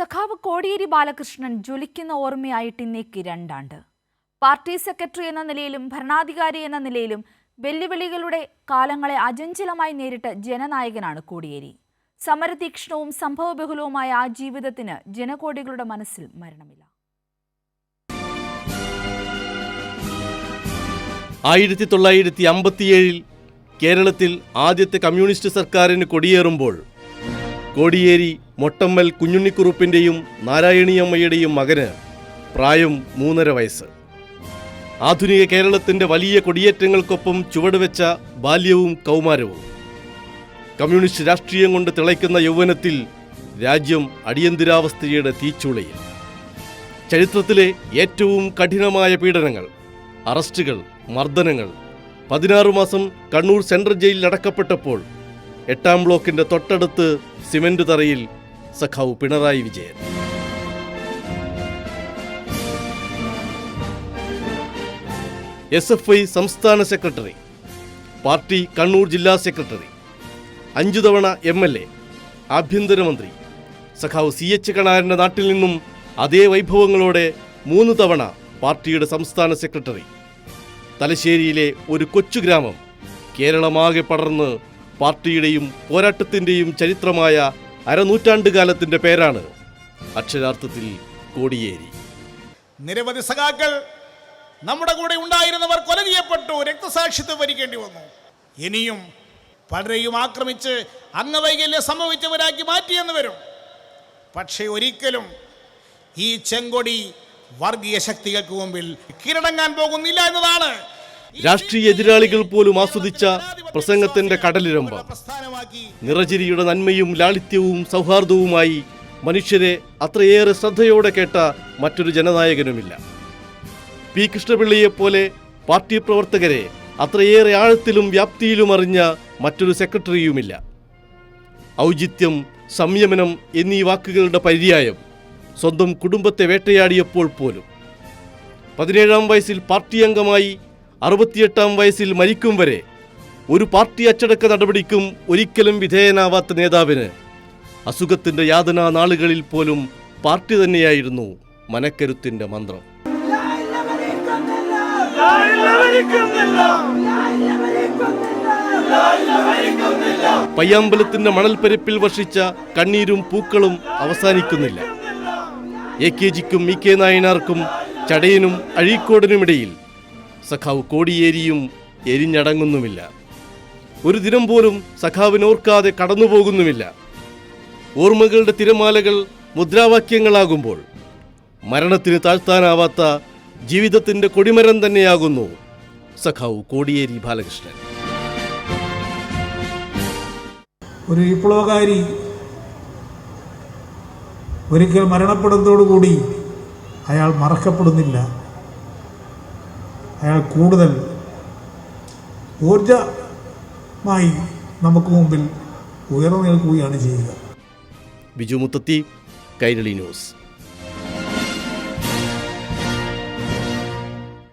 സഖാവ് കോടിയേരി ബാലകൃഷ്ണൻ ജ്വലിക്കുന്ന ഓർമ്മയായിട്ട് ഇന്നേക്ക് രണ്ടാണ്ട്. പാർട്ടി സെക്രട്ടറി എന്ന നിലയിലും ഭരണാധികാരി എന്ന നിലയിലും വെല്ലുവിളികളുടെ കാലങ്ങളെ അചഞ്ചലമായി നേരിട്ട ജനനായകനാണ് കോടിയേരി. സമരതീക്ഷ്ണവും സംഭവബഹുലവുമായ ആ ജീവിതത്തിന് ജനകോടികളുടെ മനസ്സിൽ മരണമില്ല. ആയിരത്തി തൊള്ളായിരത്തി അമ്പത്തിയേഴിൽ കേരളത്തിൽ ആദ്യത്തെ കമ്മ്യൂണിസ്റ്റ് സർക്കാരിന് കൊടിയേറുമ്പോൾ കോടിയേരി മൊട്ടമ്മൽ കുഞ്ഞുണ്ണിക്കുറുപ്പിന്റെയും നാരായണിയമ്മയുടെയും മകന് പ്രായം മൂന്നര വയസ്സ്. ആധുനിക കേരളത്തിന്റെ വലിയ കൊടിയേറ്റങ്ങൾക്കൊപ്പം ചുവടുവെച്ച ബാല്യവും കൗമാരവും. കമ്മ്യൂണിസ്റ്റ് രാഷ്ട്രീയം കൊണ്ട് തിളയ്ക്കുന്ന യൗവനത്തിൽ രാജ്യം അടിയന്തരാവസ്ഥയുടെ തീച്ചുളയിൽ. ചരിത്രത്തിലെ ഏറ്റവും കഠിനമായ പീഡനങ്ങൾ അറസ്റ്റുകൾ മർദ്ദനങ്ങൾ പതിനാറ് മാസം കണ്ണൂർ സെൻട്രൽ ജയിലിൽ അടക്കപ്പെട്ടപ്പോൾ എട്ടാം ബ്ലോക്കിന്റെ തൊട്ടടുത്ത് സിമന്റ് തറയിൽ സഖാവ് Pinarayi Vijayan. S F I സംസ്ഥാന സെക്രട്ടറി പാർട്ടി കണ്ണൂർ ജില്ലാ സെക്രട്ടറി അഞ്ചു തവണ എം എൽ എ ആഭ്യന്തരമന്ത്രി സഖാവ് സി എച്ച് കണാരന്റെ നാട്ടിൽ നിന്നും അതേ വൈഭവങ്ങളോടെ മൂന്ന് തവണ പാർട്ടിയുടെ സംസ്ഥാന സെക്രട്ടറി. തലശ്ശേരിയിലെ ഒരു കൊച്ചു ഗ്രാമം കേരളമാകെ പടർന്ന് പാർട്ടിയുടെയും പോരാട്ടത്തിന്റെയും ചരിത്രമായ അരനൂറ്റാണ്ടുകാലത്തിന്റെ പേരാണ് അക്ഷരാർത്ഥത്തിൽ കോടിയേരി. നിരവധി സഖാക്കൾ നമ്മുടെ കൂടെ ഉണ്ടായിരുന്നവർ കൊല ചെയ്യപ്പെട്ടു രക്തസാക്ഷിത്വം വരിക്കേണ്ടി വന്നു. ഇനിയും പലരെയും ആക്രമിച്ച് അംഗവൈകല്യം സംഭവിച്ചവരാക്കി മാറ്റിയെന്ന് വരും. പക്ഷേ ഒരിക്കലും ഈ ചെങ്കൊടി വർഗീയ ശക്തികൾക്ക് മുമ്പിൽ കീഴടങ്ങാൻ പോകുന്നില്ല എന്നതാണ് രാഷ്ട്രീയ എതിരാളികൾ പോലും ആസ്വദിച്ച പ്രസംഗത്തിന്റെ കടലിരമ്പം. നിറചിരിയുടെ നന്മയും ലാളിത്യവും സൗഹാർദ്ദവുമായി മനുഷ്യരെ അത്രയേറെ ശ്രദ്ധയോടെ കേട്ട മറ്റൊരു ജനനായകനുമില്ല. പി. കൃഷ്ണപിള്ളിയെപ്പോലെ പാർട്ടി പ്രവർത്തകരെ അത്രയേറെ ആഴത്തിലും വ്യാപ്തിയിലും അറിഞ്ഞ മറ്റൊരു സെക്രട്ടറിയുമില്ല. ഔചിത്യം സംയമനം എന്നീ വാക്കുകളുടെ പര്യായം സ്വന്തം കുടുംബത്തെ വേട്ടയാടിയപ്പോൾ പോലും. പതിനേഴാം വയസ്സിൽ പാർട്ടി അംഗമായി അറുപത്തിയെട്ടാം വയസ്സിൽ മരിക്കും വരെ ഒരു പാർട്ടി അച്ചടക്ക നടപടിക്കും ഒരിക്കലും വിധേയനാവാത്ത നേതാവിന് അസുഖത്തിന്റെ യാതനാ നാളുകളിൽ പോലും പാർട്ടി തന്നെയായിരുന്നു മനക്കരുത്തിന്റെ മന്ത്രം. പയ്യാമ്പലത്തിന്റെ മണൽപ്പരപ്പിൽ വർഷിച്ച കണ്ണീരും പൂക്കളും അവസാനിക്കുന്നില്ല. എ കെ ജിക്കും ഇ കെ നായനാർക്കും ചടയനും അഴീക്കോടിനുമിടയിൽ സഖാവ് കോടിയേരിയും എരിഞ്ഞടങ്ങുന്നുമില്ല. ഒരു ദിനം പോലും സഖാവിനോർക്കാതെ കടന്നുപോകുന്നുമില്ല. ഓർമ്മകളുടെ തിരമാലകൾ മുദ്രാവാക്യങ്ങളാകുമ്പോൾ മരണത്തിന് താഴ്ത്താനാവാത്ത ജീവിതത്തിന്റെ കൊടിമരം തന്നെയാകുന്നു സഖാവ് കോടിയേരി ബാലകൃഷ്ണൻ. ഒരു വിപ്ലവകാരി ഒരിക്കൽ മരണപ്പെടുന്നതോടുകൂടി അയാൾ മറക്കപ്പെടുന്നില്ല. അയാൾ കൂടുതൽ ഊർജമായി നമുക്ക് മുമ്പിൽ ഉയർന്നു നിൽക്കുകയാണ് ചെയ്യുക. ബിജു മുത്തത്തി കൈരളി ന്യൂസ്.